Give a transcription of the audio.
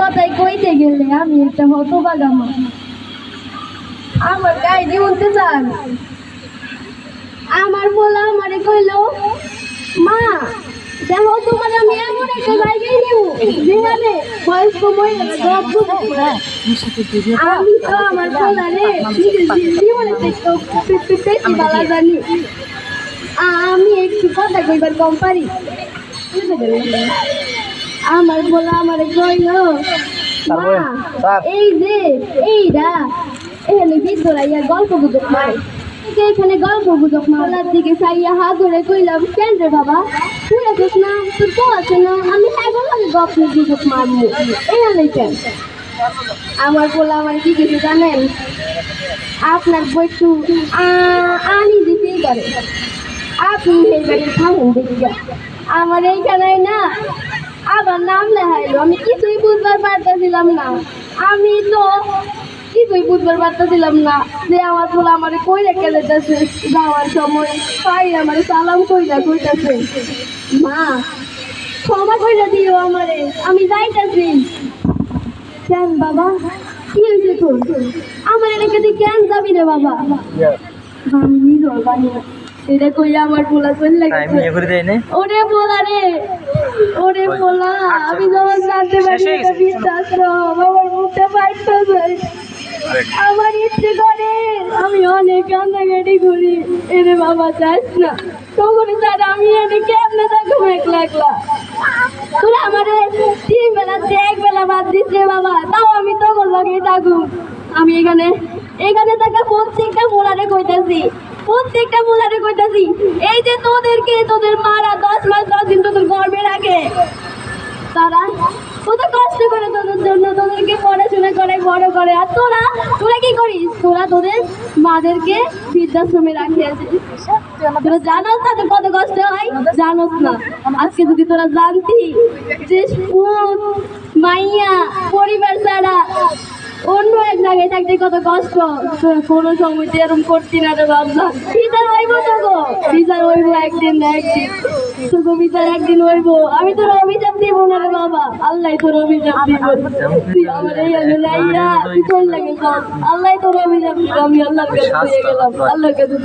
কথাই কইতে গেলে আমি একটা হতবাগা মা আমার গায়ে দিয়ে উঠতে চান। আমার বলা আমারে কইলো, মা, দেখো তোমার আমি এমন একটা জায়গায় নিব যেখানে বয়স্ক মহিলারা সব বুঝবে আমি তো আমার বলারে জীবনে দেখতে বেশি ভালো জানি। আমি একটু কথা কইবার কম পারি? আমার বলা আমার কইল। এই যে এইটা এখানে বিদ্যরা ইয়া গল্প গুজব মারে। এখানে গল্প গুজব মারার দিকে চাইয়া হা করে কইলাম কেন রে বাবা? তুই আছিস না? তোর তো আছে না? আমি হ্যাঁ বললাম গল্প গুজব মারবো। এখানে কেন? আমার বলা আমার কি কিছু জানেন? আপনার বইটু আনি দিতেই করে আপনি এই বাড়ির থাকুন দেখিয়া আমার এইখানে না আবার নাম লেখাইলো। আমি কিছুই বুঝবার পারতেছিলাম না। আমি তো কিছুই বুঝবার পারতেছিলাম না যে আমার পোলা আমার কই রেখে যেতেছে যাওয়ার সময় পাই আমার সালাম কইরা কইতাছে মা ক্ষমা কইরা দিও আমারে আমি যাইতাছি। কেন বাবা? কি হয়েছে তোর? আমার এলাকা তুই কেন যাবি রে বাবা? না এটা কইয়া আমার পোলা চলে টাইম গেছে ইয়ে করে দেয় না ওরে পোলা রে ওরে পোলা আমি যখন জানতে পারি এটা বিশ্বাস আমার মুখটা পাইতে যায় আমার ইচ্ছে করে আমি অনেক কান্নাকাটি করি। এরে বাবা যাস না। তখন স্যার আমি এনে কেমনে থাকব একলা একলা তোরা আমারে তিন বেলা এক বেলা বাদ দিচ্ছে বাবা তাও আমি তখন লগেই থাকুক আমি এখানে এখানে থাকা প্রত্যেকটা মোলারে কইতাছি। প্রত্যেকটা মোলারে কইতাছি, এই যে তোদেরকে, তোদের মারা দশ মাস, দশ দিন তোদের গর্বে রাখে। তারা কত কষ্ট করে তোদের জন্য তোদেরকে পড়াশোনা করে, বড় করে। আর তোরা তোরা কি করিস? তোরা তোদের মাদেরকে বৃদ্ধাশ্রমে রাখি আছিস তোরা জানোস তাদের কত কষ্ট হয়? জানোস না। আজকে যদি তোরা জানতি যে মাইয়া পরিবার ছাড়া অন্য এক জায়গায় থাকতে কত কষ্ট। কোনো সময় তো এরকম করতি না রে বাবা বিচার হইব তো গো। বিচার একদিন না একদিন। তোকে বিচার একদিন হইব। আমি তোর অভিশাপ দিব না রে বাবা। আল্লাহ তোর অভিশাপ দিব। তুই আমার এই আমি আল্লাহ তোর দিব। আমি আল্লাহর কাছে